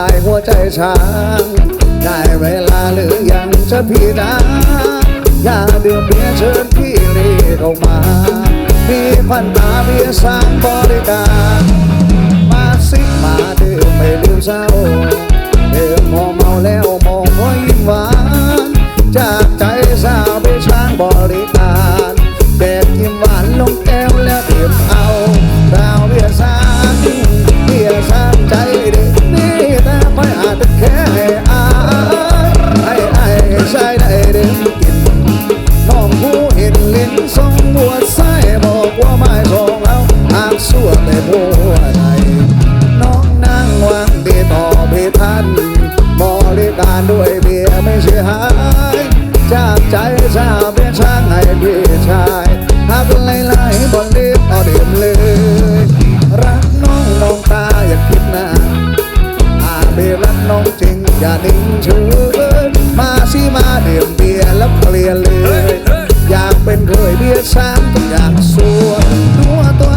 ใจหัวใจช้างได้เวลาหรือยังจะพี่นะอย่าดื่มเบียร์เชิญพี่รีบออกมา มีควันตาเบียร์สร้างบริการ มาสิมาดื่มไม่ลืมเศร้า ทรงบวไส้บอกว่าไม่ทรงเอาหากสั่วแต่บัวใดน้องนั่งวางดีต่อพี่ท่านบริการด้วยเบียไม่เสียหายจากใจสาวเบียช่างให้พี่ชายหากไหลๆบนลิฟต์เอาดื่มเลย รักน้องมองตาอย่าคิดนานอาเบรักน้องจริงอย่านิ่งเฉยมาสิมาเดื่มเบียร์แล้วเคลียร์เลย อยากเป็นเคยเบียร์สามทุกอย่างสัวตั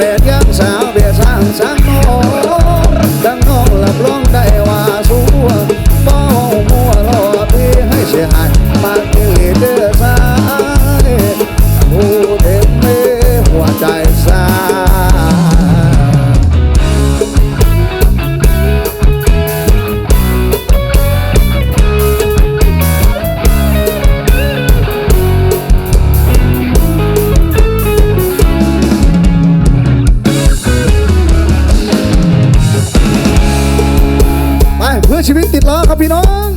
แปดย่า อชีวิตติดล้อครับพี่น้อง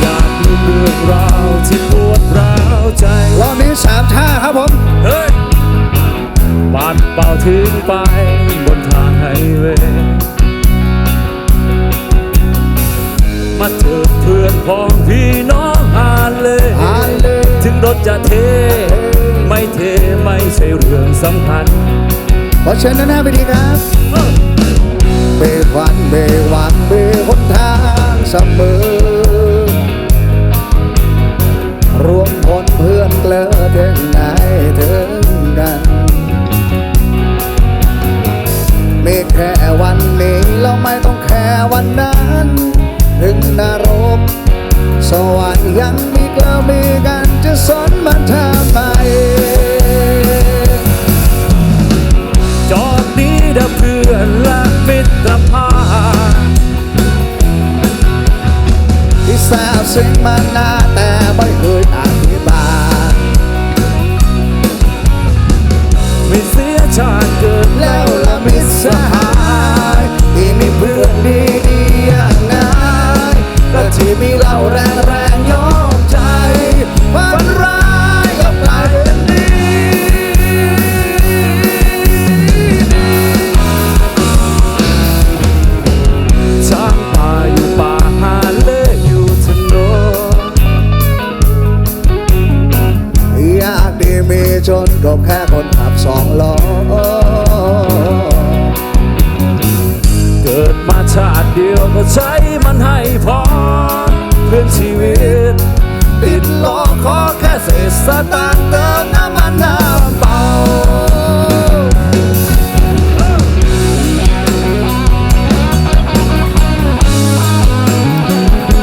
อยากมีเรื่องราวที่ปวดร้าวใจรอบนี้สามท่าครับผม เฮ้ยปัดเป่าทิ้งไปบนทางไฮเวย์มาเถิดเพื่อนพ้องพี่ ถึงรถจะเท ไม่เทไม่ใช่เรื่องสำคัญ ขอเชิญด้านหน้าไปดีครับเบวันเบหวังเบหนทางเสมอ สึกมานาน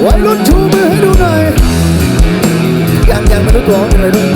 ไว้ยรุ่นชูมือให้ดูหน่อยยังยังไม่รู้ตัวว่าเป็นวัยรุ่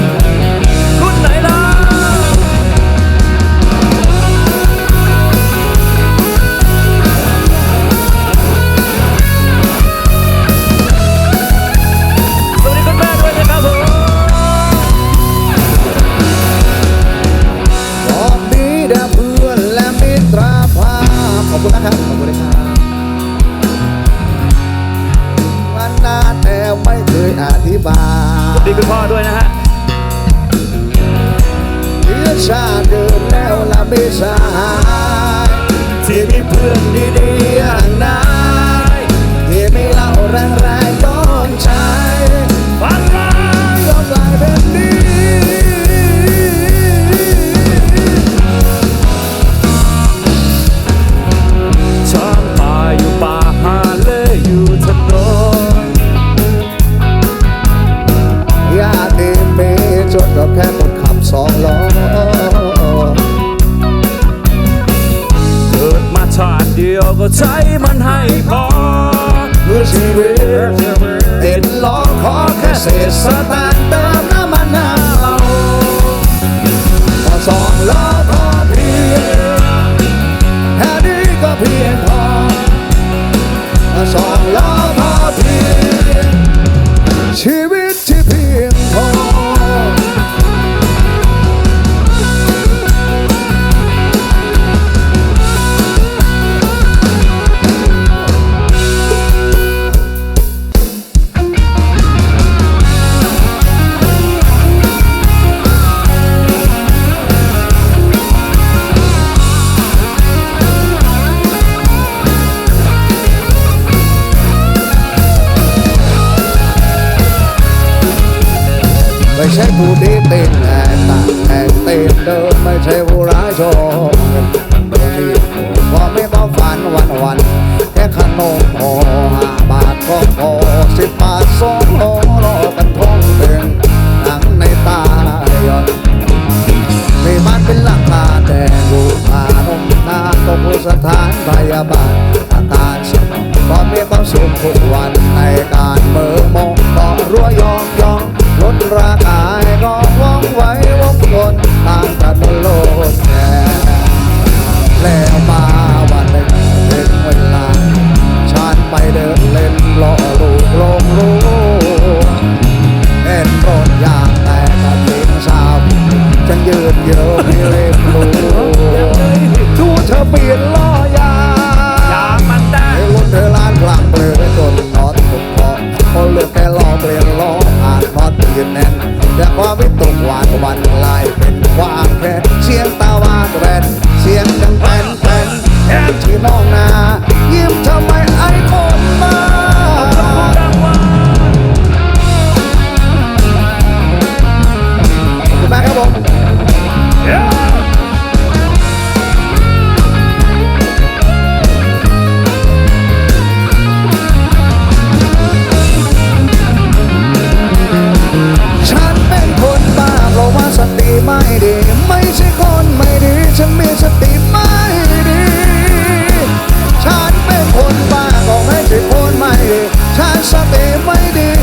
บาทดีคุณพ่อด้วยนะฮะเพื่อชาติเดินแล้วละไม่สายที่มีเพื่อนดีๆอย่างนายที่ไม่เล่าแรง ก็ใช้มันให้พอเมื่อชีวิตติดล้อขอแค่เศษสตาง ดิมไม่ใช่ผู้ร้ายชว์เงินเดินดีพอไม่มาฝันวันวันแค่ขนมพอห้าบาทก็พอสิบบาทสองโลรอกันท้องเต็งหนังในตาย้อนมีมันเป็นหลังคาแต่ดูพานมนาตกสถานพยาบาลอาการสมองก็มีความสุขทุกวันในการเมื่อมองก็รัวยอง ยองลดราคาให้ก็ว่องไว้วงวนตางกันโลดแก่แล้วมาวันหนึ่งเป็นเวลาฉันไปเดินเล่นล่อลู ล้ saber, me Deus.